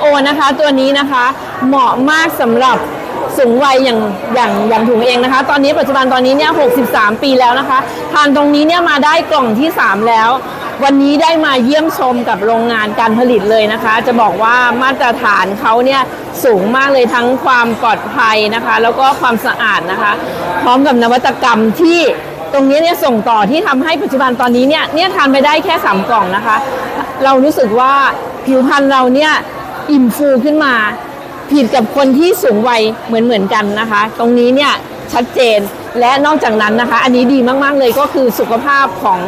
โอนะคะ ตัวนี้นะคะเหมาะมากสำหรับสูงวัยอย่างอย่างอย่างถุงเองนะคะ ตอนนี้ปัจจุบันตอนนี้เนี่ย 63 ปีแล้วนะคะ ทานตรงนี้เนี่ยมาได้กล่องที่ 3 แล้ว วันนี้ได้มาเยี่ยมชมกับโรงงานการผลิตเลยนะคะ จะบอกว่ามาตรฐานเขาเนี่ยสูงมากเลยทั้งความปลอดภัยนะคะ แล้วก็ความสะอาดนะคะ พร้อมกับนวัตกรรมที่ตรงนี้เนี่ยส่งต่อที่ทำให้ปัจจุบันตอนนี้เนี่ยเนี่ยทานไปได้แค่ 3 กล่องนะคะ เรารู้สึกว่าผิวพรรณเราเนี่ย อิ่มฟูขึ้นมา ผิดกับคนที่สูงวัยเหมือนเหมือนๆกันนะคะ ตรงนี้เนี่ยชัดเจนและนอกจากนั้นนะคะ อันนี้ดีมากๆเลยก็คือสุขภาพของ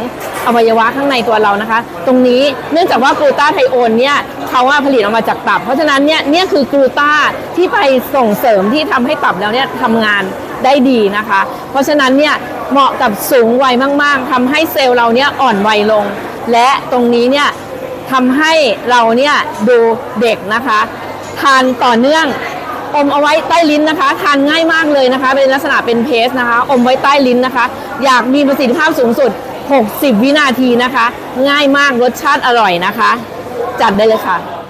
อวัยวะข้างในตัวเรานะคะ ตรงนี้เนื่องจากว่ากลูตาไทโอนเนี่ยเขาว่าผลิตออกมาจากตับ เพราะฉะนั้นเนี่ยเนี่ยคือกลูตาที่ไปส่งเสริมที่ทำให้ตับเราเนี่ยทำงานได้ดีนะคะ เพราะฉะนั้นเนี่ยเหมาะกับสูงวัยมาก ๆทำให้เซลล์เราเนี่ยอ่อนวัยลง และตรงนี้เนี่ย ทำให้เราเนี่ยดูเด็กนะคะ ทานต่อเนื่อง อมเอาไว้ใต้ลิ้นนะคะ ทานง่ายมากเลยนะคะ เป็นลักษณะเป็นเพสนะคะ อมไว้ใต้ลิ้นนะคะ อยากมีประสิทธิภาพสูงสุด 60 วินาทีนะคะ ง่ายมากรสชาติอร่อยนะคะ จัดได้เลยค่ะ